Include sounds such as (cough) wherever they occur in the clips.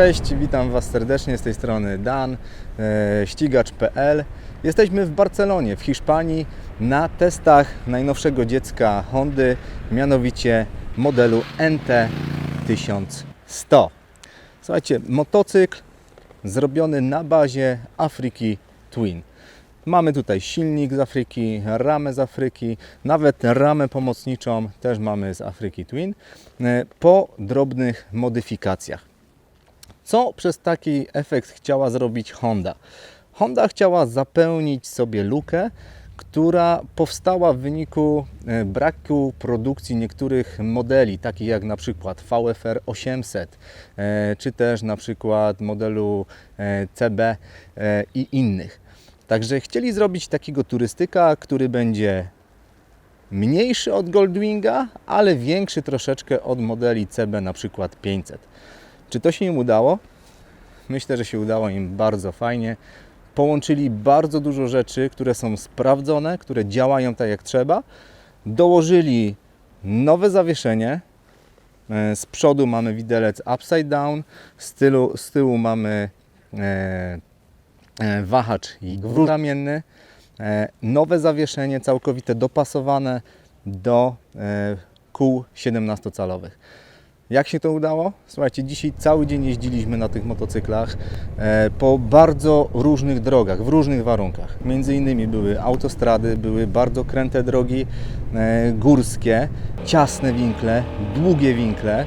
Cześć, witam Was serdecznie z tej strony Dan, e, ścigacz.pl. Jesteśmy w Barcelonie, w Hiszpanii, na testach najnowszego dziecka Hondy, mianowicie modelu NT1100. Słuchajcie, motocykl zrobiony na bazie Afryki Twin. Mamy tutaj silnik z Afryki, ramę z Afryki, nawet ramę pomocniczą też mamy z Afryki Twin e, po drobnych modyfikacjach. Co przez taki efekt chciała zrobić Honda? Honda chciała zapełnić sobie lukę, która powstała w wyniku e, braku produkcji niektórych modeli, takich jak na przykład VFR 800, e, czy też na przykład modelu e, CB i innych. Także chcieli zrobić takiego turystyka, który będzie mniejszy od Goldwinga, ale większy troszeczkę od modeli CB na przykład 500. Czy to się im udało? Myślę, że się udało im bardzo fajnie. Połączyli bardzo dużo rzeczy, które są sprawdzone, które działają tak jak trzeba. Dołożyli nowe zawieszenie. E, Z przodu mamy widelec upside down, z tyłu, z tyłu mamy e, e, wahacz i gwóźdź ramienny. E, Nowe zawieszenie całkowite dopasowane do e, kół 17-calowych. Jak się to udało? Słuchajcie, dzisiaj cały dzień jeździliśmy na tych motocyklach e, po bardzo różnych drogach, w różnych warunkach. Między innymi były autostrady, były bardzo kręte drogi e, górskie, ciasne winkle, długie winkle,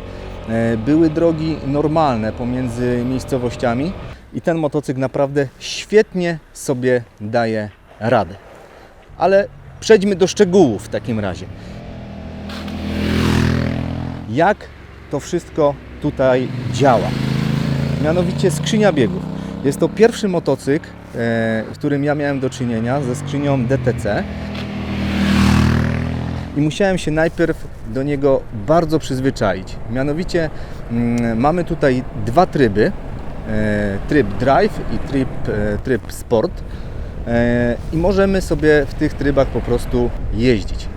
e, były drogi normalne pomiędzy miejscowościami i ten motocykl naprawdę świetnie sobie daje radę. Ale przejdźmy do szczegółów w takim razie. Jak to wszystko tutaj działa? Mianowicie skrzynia biegów. Jest to pierwszy motocykl, e, w którym ja miałem do czynienia ze skrzynią DTC. I musiałem się najpierw do niego bardzo przyzwyczaić. Mianowicie mm, mamy tutaj dwa tryby. E, tryb drive i tryb, e, tryb sport. E, I możemy sobie w tych trybach po prostu jeździć.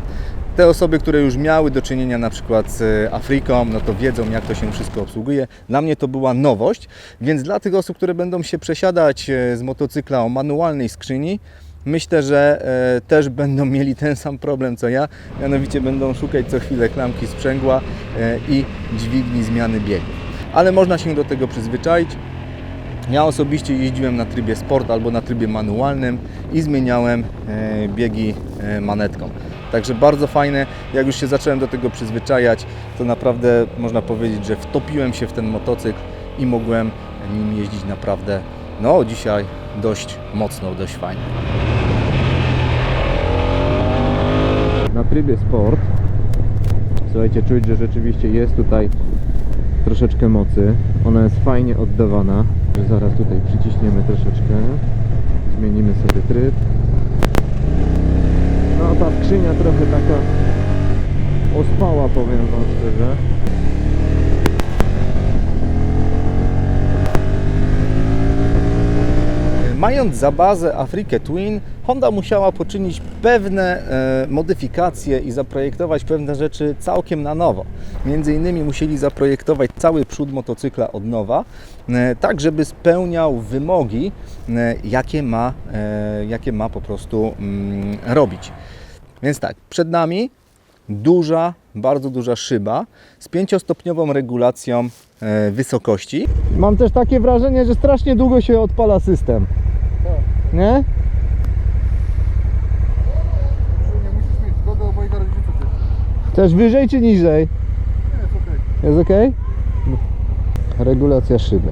Te osoby, które już miały do czynienia na przykład z Afryką, no to wiedzą jak to się wszystko obsługuje. Dla mnie to była nowość, więc dla tych osób, które będą się przesiadać e, z motocykla o manualnej skrzyni, myślę, że e, też będą (laughs) mieli ten sam problem co ja, mianowicie będą szukać co chwilę klamki sprzęgła e, i dźwigni zmiany biegu. Ale można się do tego przyzwyczaić. Ja osobiście jeździłem na trybie sport albo na trybie manualnym i zmieniałem e, biegi e, manetką. Także bardzo fajne. Jak już się zacząłem do tego przyzwyczajać, to naprawdę można powiedzieć, że wtopiłem się w ten motocykl i mogłem nim jeździć naprawdę, no dzisiaj dość mocno, dość fajnie. Na trybie sport, słuchajcie, czuć, że rzeczywiście jest tutaj troszeczkę mocy. Ona jest fajnie oddawana. Zaraz tutaj przyciśniemy troszeczkę. Zmienimy sobie tryb. No ta skrzynia trochę taka ospała, powiem Wam szczerze. Mając za bazę Afrykę Twin, Honda musiała poczynić pewne e, modyfikacje i zaprojektować pewne rzeczy całkiem na nowo. Między innymi musieli zaprojektować cały przód motocykla od nowa, e, tak żeby spełniał wymogi, e, jakie ma, e, jakie ma po prostu mm, robić. Więc tak, przed nami duża, bardzo duża szyba z pięciostopniową regulacją e, wysokości. Mam też takie wrażenie, że strasznie długo się odpala system. Nie? Nie musisz mieć zgodę obojga rodziców. też. Też wyżej czy niżej? Nie, jest okej. Jest ok? Regulacja szyby.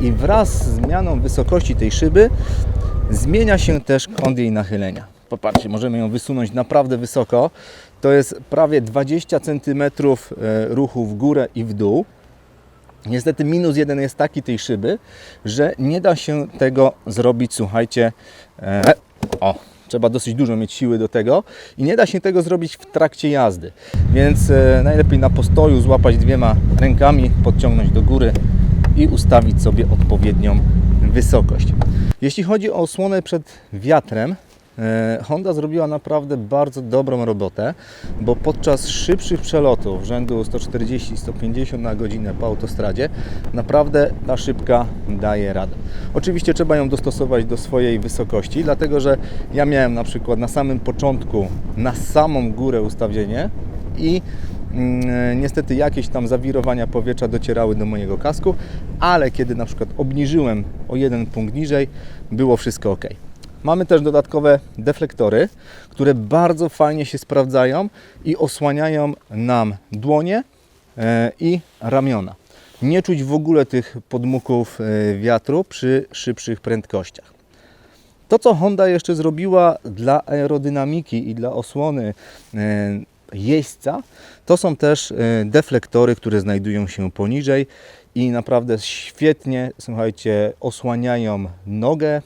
I wraz z zmianą wysokości tej szyby zmienia się też kąt jej nachylenia. Popatrzcie, możemy ją wysunąć naprawdę wysoko. To jest prawie 20 cm ruchu w górę i w dół. Niestety minus jeden jest taki tej szyby, że nie da się tego zrobić, słuchajcie, e, o, trzeba dosyć dużo mieć siły do tego i nie da się tego zrobić w trakcie jazdy. Więc e, najlepiej na postoju złapać dwiema rękami, podciągnąć do góry i ustawić sobie odpowiednią wysokość. Jeśli chodzi o osłonę przed wiatrem, E, Honda zrobiła naprawdę bardzo dobrą robotę, bo podczas szybszych przelotów rzędu 140-150 na godzinę po autostradzie naprawdę ta szybka daje radę. Oczywiście trzeba ją dostosować do swojej wysokości, dlatego że ja miałem na przykład na samym początku na samą górę ustawienie i mm, niestety jakieś tam zawirowania powietrza docierały do mojego kasku, ale kiedy na przykład obniżyłem o jeden punkt niżej, było wszystko ok. Mamy też dodatkowe deflektory, które bardzo fajnie się sprawdzają i osłaniają nam dłonie e, i ramiona. Nie czuć w ogóle tych podmuchów e, wiatru przy szybszych prędkościach. To, co Honda jeszcze zrobiła dla aerodynamiki i dla osłony e, jeźdźca, to są też deflektory, które znajdują się poniżej i naprawdę świetnie, słuchajcie, osłaniają nogę,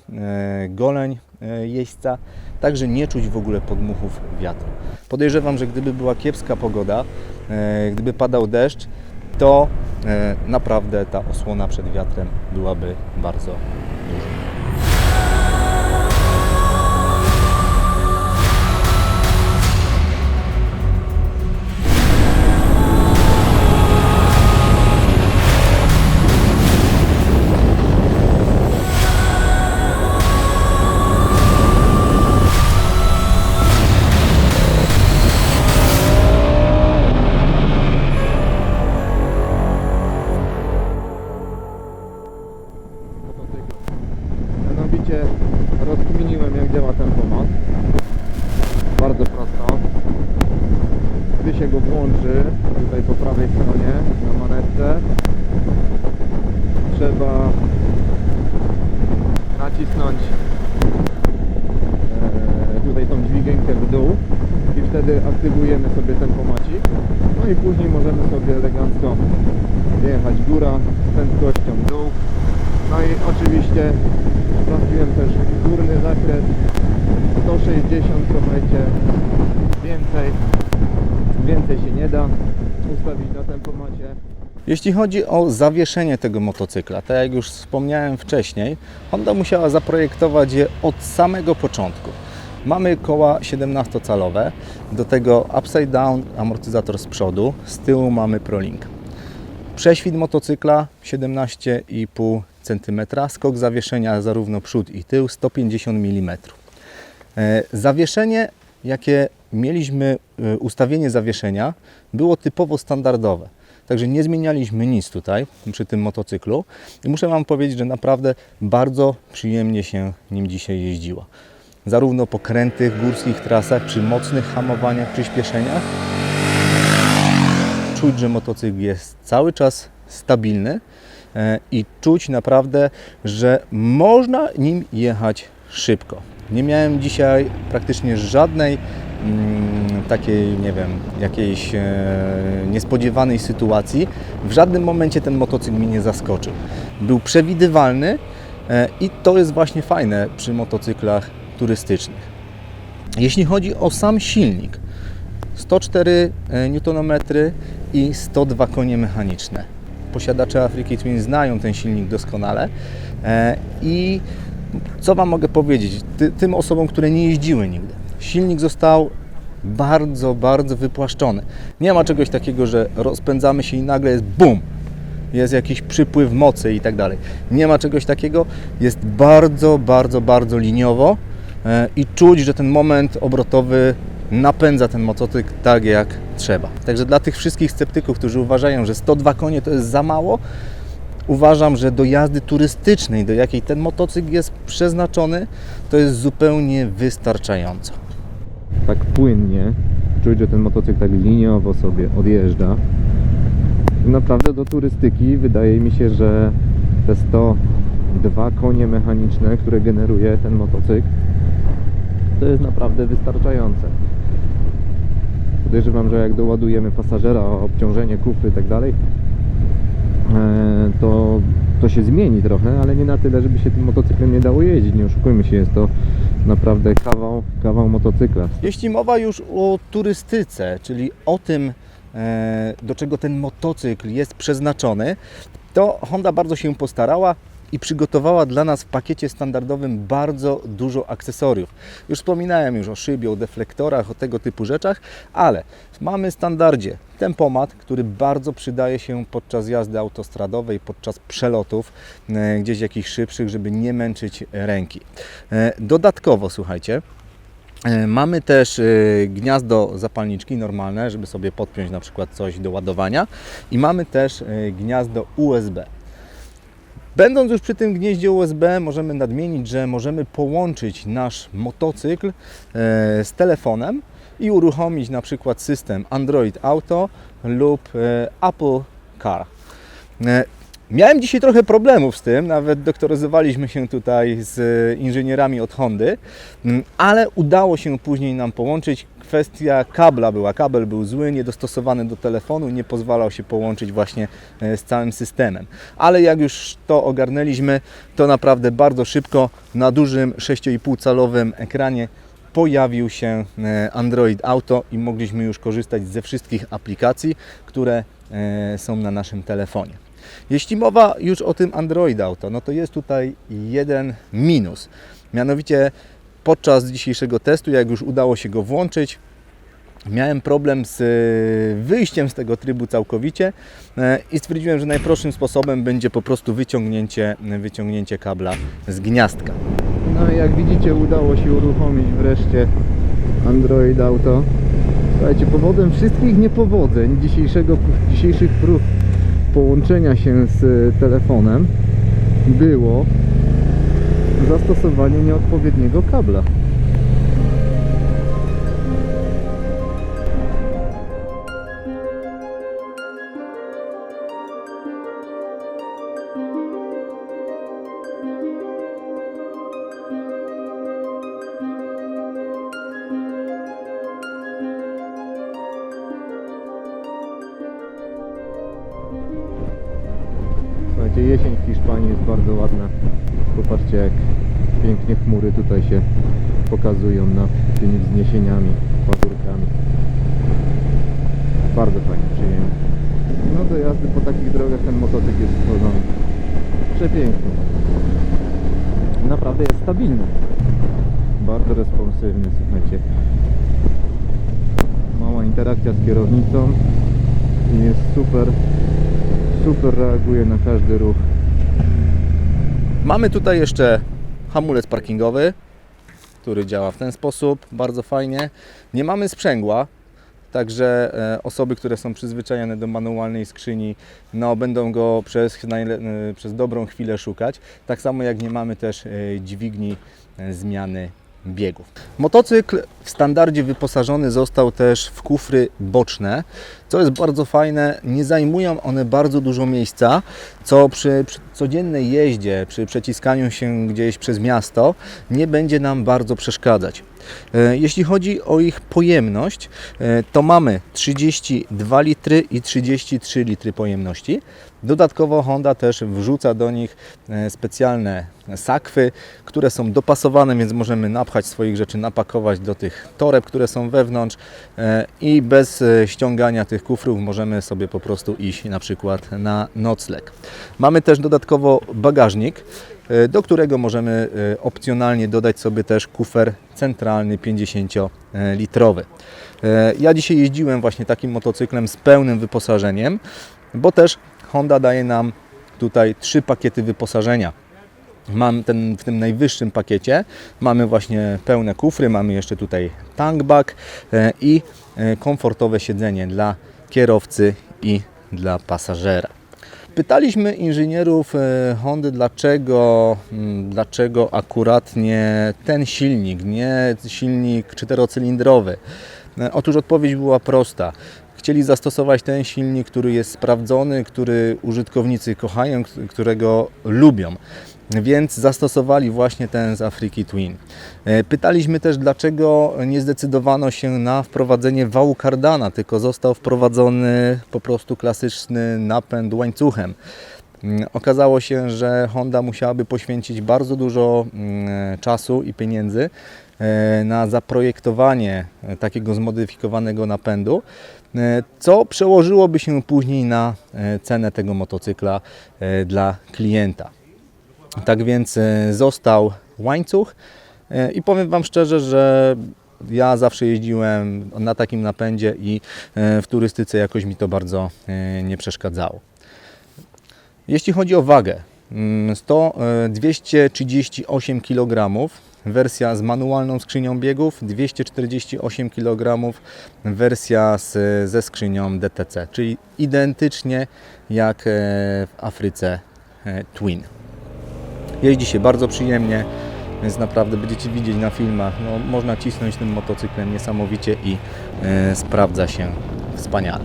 goleń jeźdźca, także nie czuć w ogóle podmuchów wiatru. Podejrzewam, że gdyby była kiepska pogoda, e, gdyby padał deszcz, to e, naprawdę ta osłona przed wiatrem byłaby bardzo duża. Nacisnąć e, tutaj tą dźwigienkę w dół i wtedy aktywujemy sobie ten pomacik. No i później możemy sobie elegancko jechać góra z prędkością dół. No i oczywiście sprawdziłem też górny zakres 160 słuchajcie więcej więcej się nie da ustawić na tempomacie Jeśli chodzi o zawieszenie tego motocykla, tak jak już wspomniałem wcześniej, Honda musiała zaprojektować je od samego początku. Mamy koła 17-calowe, do tego upside down amortyzator z przodu, z tyłu mamy ProLink. Prześwit motocykla 17,5 cm, skok zawieszenia zarówno przód i tył 150 mm. E, Zawieszenie, jakie mieliśmy, e, ustawienie zawieszenia było typowo standardowe. Także nie zmienialiśmy nic tutaj przy tym motocyklu i muszę Wam powiedzieć, że naprawdę bardzo przyjemnie się nim dzisiaj jeździło. Zarówno po krętych górskich trasach, przy mocnych hamowaniach, przyspieszeniach, czuć, że motocykl jest cały czas stabilny e, i czuć naprawdę, że można nim jechać szybko. Nie miałem dzisiaj praktycznie żadnej takiej, nie wiem, jakiejś e, niespodziewanej sytuacji. W żadnym momencie ten motocykl mnie nie zaskoczył. Był przewidywalny e, i to jest właśnie fajne przy motocyklach turystycznych. Jeśli chodzi o sam silnik, 104 Nm i 102 konie mechaniczne. Posiadacze Afriki Twin znają ten silnik doskonale e, i co Wam mogę powiedzieć Ty, tym osobom, które nie jeździły nigdy. Silnik został bardzo, bardzo wypłaszczony. Nie ma czegoś takiego, że rozpędzamy się i nagle jest BUM! Jest jakiś przypływ mocy i tak dalej. Nie ma czegoś takiego. Jest bardzo, bardzo, bardzo liniowo e, i czuć, że ten moment obrotowy napędza ten motocykl tak jak trzeba. Także dla tych wszystkich sceptyków, którzy uważają, że 102 konie to jest za mało, uważam, że do jazdy turystycznej, do jakiej ten motocykl jest przeznaczony, to jest zupełnie wystarczająco. Tak płynnie czuć, że ten motocykl tak liniowo sobie odjeżdża. Naprawdę do turystyki wydaje mi się, że te 102 konie mechaniczne, które generuje ten motocykl to jest naprawdę wystarczające. Podejrzewam, że jak doładujemy pasażera obciążenie, kufry i tak dalej e, to, to się zmieni trochę, ale nie na tyle, żeby się tym motocyklem nie dało jeździć, nie oszukujmy się, jest to naprawdę kawał, kawał motocykla. Jeśli mowa już o turystyce, czyli o tym, e, do czego ten motocykl jest przeznaczony, to Honda bardzo się postarała i przygotowała dla nas w pakiecie standardowym bardzo dużo akcesoriów. Już wspominałem już o szybie, o deflektorach, o tego typu rzeczach, ale mamy w standardzie tempomat, który bardzo przydaje się podczas jazdy autostradowej, podczas przelotów e, gdzieś jakichś szybszych, żeby nie męczyć ręki. E, Dodatkowo, słuchajcie, E, Mamy też gniazdo zapalniczki normalne, żeby sobie podpiąć na przykład coś do ładowania i mamy też gniazdo USB. Będąc już przy tym gnieździe USB, możemy nadmienić, że możemy połączyć nasz motocykl e, z telefonem i uruchomić na przykład system Android Auto lub e, Apple Car. Miałem dzisiaj trochę problemów z tym, nawet doktoryzowaliśmy się tutaj z inżynierami od Hondy, mm, ale udało się później nam połączyć. Kwestia kabla była, kabel był zły, niedostosowany do telefonu, nie pozwalał się połączyć właśnie e, z całym systemem. Ale jak już to ogarnęliśmy, to naprawdę bardzo szybko na dużym 6,5 calowym ekranie pojawił się e, Android Auto i mogliśmy już korzystać ze wszystkich aplikacji, które e, są na naszym telefonie. Jeśli mowa już o tym Android Auto, no to jest tutaj jeden minus. Mianowicie podczas dzisiejszego testu, jak już udało się go włączyć, miałem problem z e, wyjściem z tego trybu całkowicie e, i stwierdziłem, że najprostszym sposobem będzie po prostu wyciągnięcie, wyciągnięcie kabla z gniazdka. No i jak widzicie udało się uruchomić wreszcie Android Auto. Słuchajcie, powodem wszystkich niepowodzeń dzisiejszego, dzisiejszych prób połączenia się z e, telefonem było zastosowanie nieodpowiedniego kabla. Słuchajcie, jesień w Hiszpanii jest bardzo ładna. Popatrzcie jak pięknie chmury tutaj się pokazują nad tymi wzniesieniami, pagórkami. Bardzo fajnie, przyjemnie. No do jazdy po takich drogach ten motocykl jest stworzony. Przepiękny. Naprawdę jest stabilny. Bardzo responsywny, słuchajcie. Mała interakcja z kierownicą jest super super reaguje na każdy ruch. Mamy tutaj jeszcze hamulec parkingowy, który działa w ten sposób, bardzo fajnie. Nie mamy sprzęgła, także e, osoby, które są przyzwyczajone do manualnej skrzyni, no, będą go przez, e, przez dobrą chwilę szukać. Tak samo jak nie mamy też e, dźwigni zmiany biegów. Motocykl w standardzie wyposażony został też w kufry boczne, co jest bardzo fajne. Nie zajmują one bardzo dużo miejsca, co przy, przy codziennej jeździe, przy przeciskaniu się gdzieś przez miasto nie będzie nam bardzo przeszkadzać. E, Jeśli chodzi o ich pojemność, e, to mamy 32 litry i 33 litry pojemności. Dodatkowo Honda też wrzuca do nich e, specjalne sakwy, które są dopasowane, więc możemy napchać swoich rzeczy, napakować do tych toreb, które są wewnątrz i bez ściągania tych kufrów możemy sobie po prostu iść na przykład na nocleg. Mamy też dodatkowo bagażnik, e, do którego możemy e, opcjonalnie dodać sobie też kufer centralny 50-litrowy. E, Ja dzisiaj jeździłem właśnie takim motocyklem z pełnym wyposażeniem, bo też Honda daje nam tutaj trzy pakiety wyposażenia. Mam ten, w tym najwyższym pakiecie mamy właśnie pełne kufry, mamy jeszcze tutaj tankback e, i e, komfortowe siedzenie dla kierowcy i dla pasażera. Pytaliśmy inżynierów e, Hondy, dlaczego, mm, dlaczego akurat nie ten silnik, nie silnik czterocylindrowy. Otóż odpowiedź była prosta. Chcieli zastosować ten silnik, który jest sprawdzony, który użytkownicy kochają, którego lubią. Więc zastosowali właśnie ten z Afryki Twin. E, Pytaliśmy też, dlaczego nie zdecydowano się na wprowadzenie wału kardana, tylko został wprowadzony po prostu klasyczny napęd łańcuchem. Mm, Okazało się, że Honda musiałaby poświęcić bardzo dużo mm, czasu i pieniędzy e, na zaprojektowanie e, takiego zmodyfikowanego napędu, e, co przełożyłoby się później na e, cenę tego motocykla e, dla klienta. Tak więc e, został łańcuch e, i powiem Wam szczerze, że ja zawsze jeździłem na takim napędzie i e, w turystyce jakoś mi to bardzo nie przeszkadzało. Jeśli chodzi o wagę, to e, 238 kg, wersja z manualną skrzynią biegów, 248 kg wersja z, ze skrzynią DTC, czyli identycznie jak w Afryce Twin. Jeździ się bardzo przyjemnie, więc naprawdę będziecie widzieć na filmach, no, można cisnąć tym motocyklem niesamowicie i e, sprawdza się wspaniale.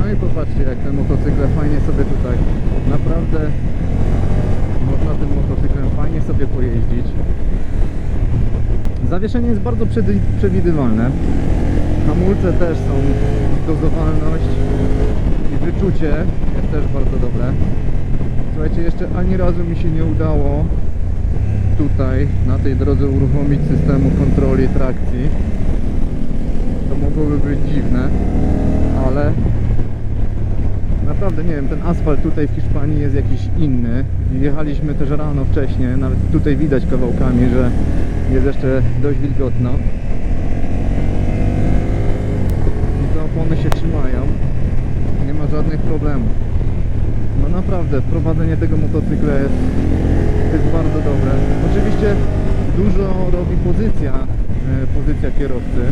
No i popatrzcie jak te motocykle fajnie sobie tutaj naprawdę można tym motocyklem fajnie sobie pojeździć. Zawieszenie jest bardzo przewidywalne. Hamulce też są dozowalność i wyczucie jest też bardzo dobre. Słuchajcie, jeszcze ani razu mi się nie udało tutaj na tej drodze uruchomić systemu kontroli trakcji. To mogłoby być dziwne, ale Naprawdę nie wiem, ten asfalt tutaj w Hiszpanii jest jakiś inny. Jechaliśmy też rano wcześniej, nawet tutaj widać kawałkami, że jest jeszcze dość wilgotno. I te opony się trzymają. Nie ma żadnych problemów. Naprawdę, prowadzenie tego motocykla jest, jest bardzo dobre. Oczywiście dużo robi pozycja, e, pozycja kierowcy.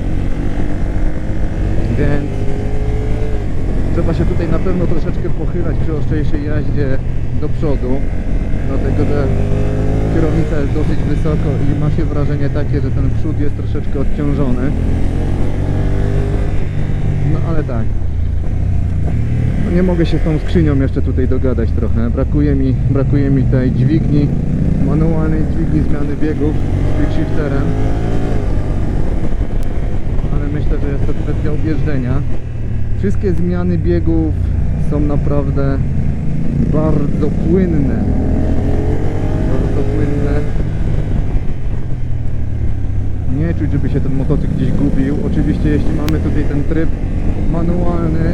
Więc trzeba się tutaj na pewno troszeczkę pochylać przy ostrzejszej jaździe do przodu dlatego że kierownica jest dosyć wysoko i ma się wrażenie takie, że ten przód jest troszeczkę odciążony no ale tak nie mogę się z tą skrzynią jeszcze tutaj dogadać trochę brakuje mi, brakuje mi tej dźwigni manualnej dźwigni zmiany biegów z quick shifterem ale myślę, że jest to kwestia objeżdżenia Wszystkie zmiany biegów są naprawdę bardzo płynne. Bardzo płynne. Nie czuć, żeby się ten motocykl gdzieś gubił. Oczywiście jeśli mamy tutaj ten tryb manualny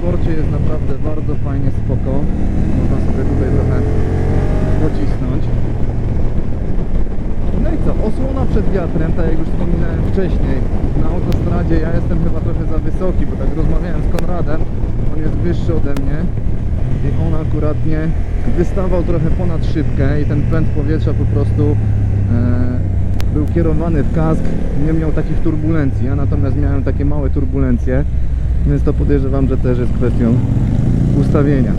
na sporcie jest naprawdę bardzo fajnie spoko. Można sobie tutaj trochę pocisnąć. No i co? Osłona przed wiatrem, tak jak już wspominałem wcześniej, na autostradzie ja jestem chyba trochę za wysoki, bo tak rozmawiałem z Konradem, on jest wyższy ode mnie i on akuratnie wystawał trochę ponad szybkę i ten pęd powietrza po prostu e, był kierowany w kask, nie miał takich turbulencji, ja natomiast miałem takie małe turbulencje, więc to podejrzewam, że też jest kwestią ustawienia.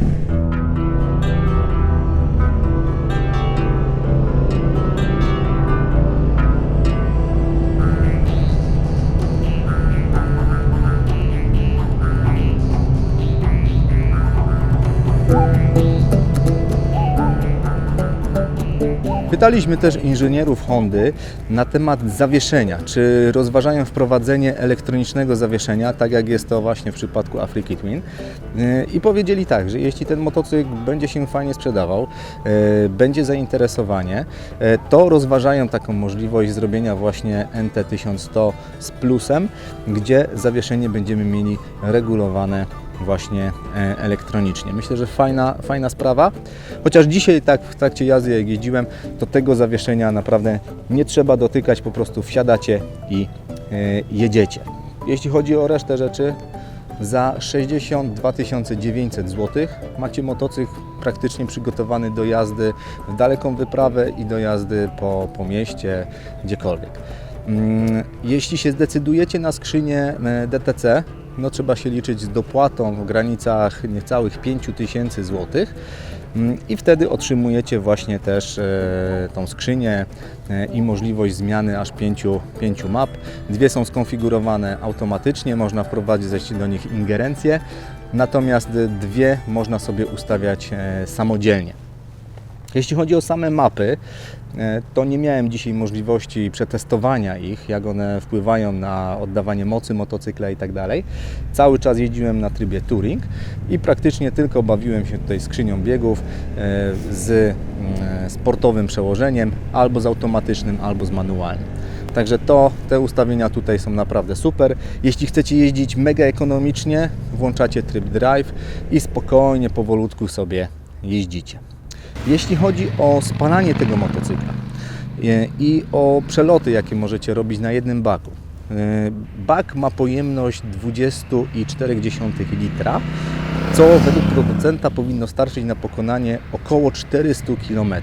Pytaliśmy też inżynierów Hondy na temat zawieszenia, czy rozważają wprowadzenie elektronicznego zawieszenia, tak jak jest to właśnie w przypadku Afriki Twin. Yy, I powiedzieli tak, że jeśli ten motocykl będzie się fajnie sprzedawał, yy, będzie zainteresowanie, yy, to rozważają taką możliwość zrobienia właśnie NT1100 z plusem, gdzie zawieszenie będziemy mieli regulowane właśnie e, elektronicznie. Myślę, że fajna, fajna sprawa. Chociaż dzisiaj tak w trakcie jazdy jak jeździłem, to tego zawieszenia naprawdę nie trzeba dotykać, po prostu wsiadacie i e, jedziecie. Jeśli chodzi o resztę rzeczy, za 62 900 zł macie motocykl praktycznie przygotowany do jazdy w daleką wyprawę i do jazdy po, po mieście, gdziekolwiek. Mm, Jeśli się zdecydujecie na skrzynię e, DTC, no trzeba się liczyć z dopłatą w granicach niecałych 5000 zł. Mm, I wtedy otrzymujecie właśnie też e, tą skrzynię e, i możliwość zmiany aż pięciu, pięciu map. Dwie są skonfigurowane automatycznie, można wprowadzić do nich ingerencję, natomiast dwie można sobie ustawiać e, samodzielnie. Jeśli chodzi o same mapy, to nie miałem dzisiaj możliwości przetestowania ich, jak one wpływają na oddawanie mocy motocykla i tak dalej. Cały czas jeździłem na trybie touring i praktycznie tylko bawiłem się tutaj skrzynią biegów e, z mm, sportowym przełożeniem, albo z automatycznym, albo z manualnym. Także to, te ustawienia tutaj są naprawdę super. Jeśli chcecie jeździć mega ekonomicznie, włączacie tryb drive i spokojnie, powolutku sobie jeździcie. Jeśli chodzi o spalanie tego motocykla e, i o przeloty, jakie możecie robić na jednym baku. E, Bak ma pojemność 20,4 litra, co według producenta powinno starczyć na pokonanie około 400 km.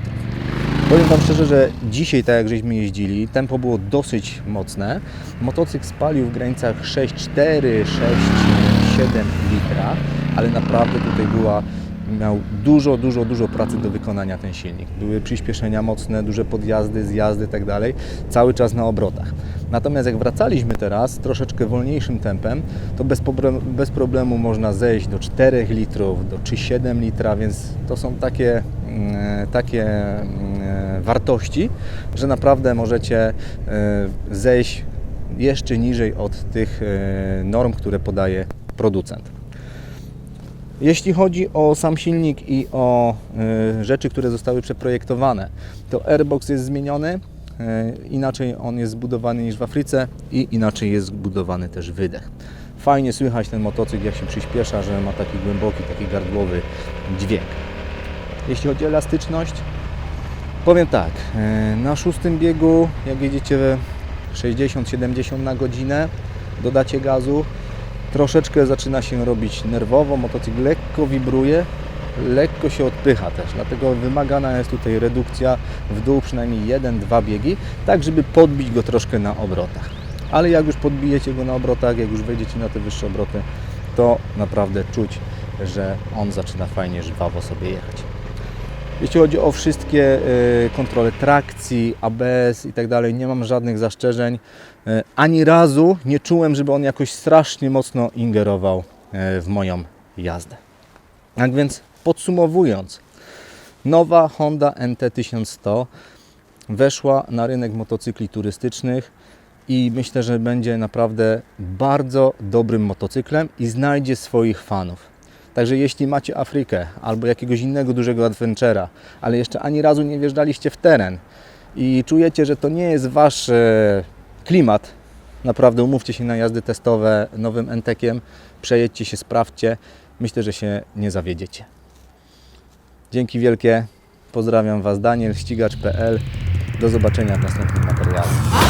Powiem Wam szczerze, że dzisiaj, tak jak żeśmy jeździli, tempo było dosyć mocne. Motocykl spalił w granicach 6,4, 6,7 litra, ale naprawdę tutaj była, miał dużo, dużo, dużo pracy do wykonania ten silnik. Były przyspieszenia mocne, duże podjazdy, zjazdy i tak cały czas na obrotach. Natomiast jak wracaliśmy teraz troszeczkę wolniejszym tempem, to bez, pobre- bez problemu można zejść do 4 litrów, do 3,7 litra, więc to są takie, mm, takie mm, wartości, że naprawdę możecie e, zejść jeszcze niżej od tych e, norm, które podaje producent. Jeśli chodzi o sam silnik i o e, rzeczy, które zostały przeprojektowane, to airbox jest zmieniony. e, Inaczej on jest zbudowany niż w Afryce i inaczej jest zbudowany też wydech. Fajnie słychać ten motocykl, jak się przyspiesza, że ma taki głęboki, taki gardłowy dźwięk. Jeśli chodzi o elastyczność, powiem tak, e, na szóstym biegu, jak jedziecie 60-70 na godzinę, dodacie gazu, troszeczkę zaczyna się robić nerwowo, motocykl lekko wibruje, lekko się odpycha też, dlatego wymagana jest tutaj redukcja w dół przynajmniej 1-2 biegi, tak żeby podbić go troszkę na obrotach. Ale jak już podbijecie go na obrotach, jak już wejdziecie na te wyższe obroty, to naprawdę czuć, że on zaczyna fajnie, żwawo sobie jechać. Jeśli chodzi o wszystkie y, kontrole trakcji, ABS i tak dalej, nie mam żadnych zastrzeżeń. Y, Ani razu nie czułem, żeby on jakoś strasznie mocno ingerował y, w moją jazdę. Tak więc podsumowując, nowa Honda NT1100 weszła na rynek motocykli turystycznych i myślę, że będzie naprawdę bardzo dobrym motocyklem i znajdzie swoich fanów. Także jeśli macie Afrykę albo jakiegoś innego dużego adventura, ale jeszcze ani razu nie wjeżdżaliście w teren i czujecie, że to nie jest wasz e, klimat, naprawdę umówcie się na jazdy testowe nowym Entekiem, przejedźcie się, sprawdźcie. Myślę, że się nie zawiedziecie. Dzięki wielkie. Pozdrawiam Was, Daniel, ścigacz.pl. Do zobaczenia w następnym materiale.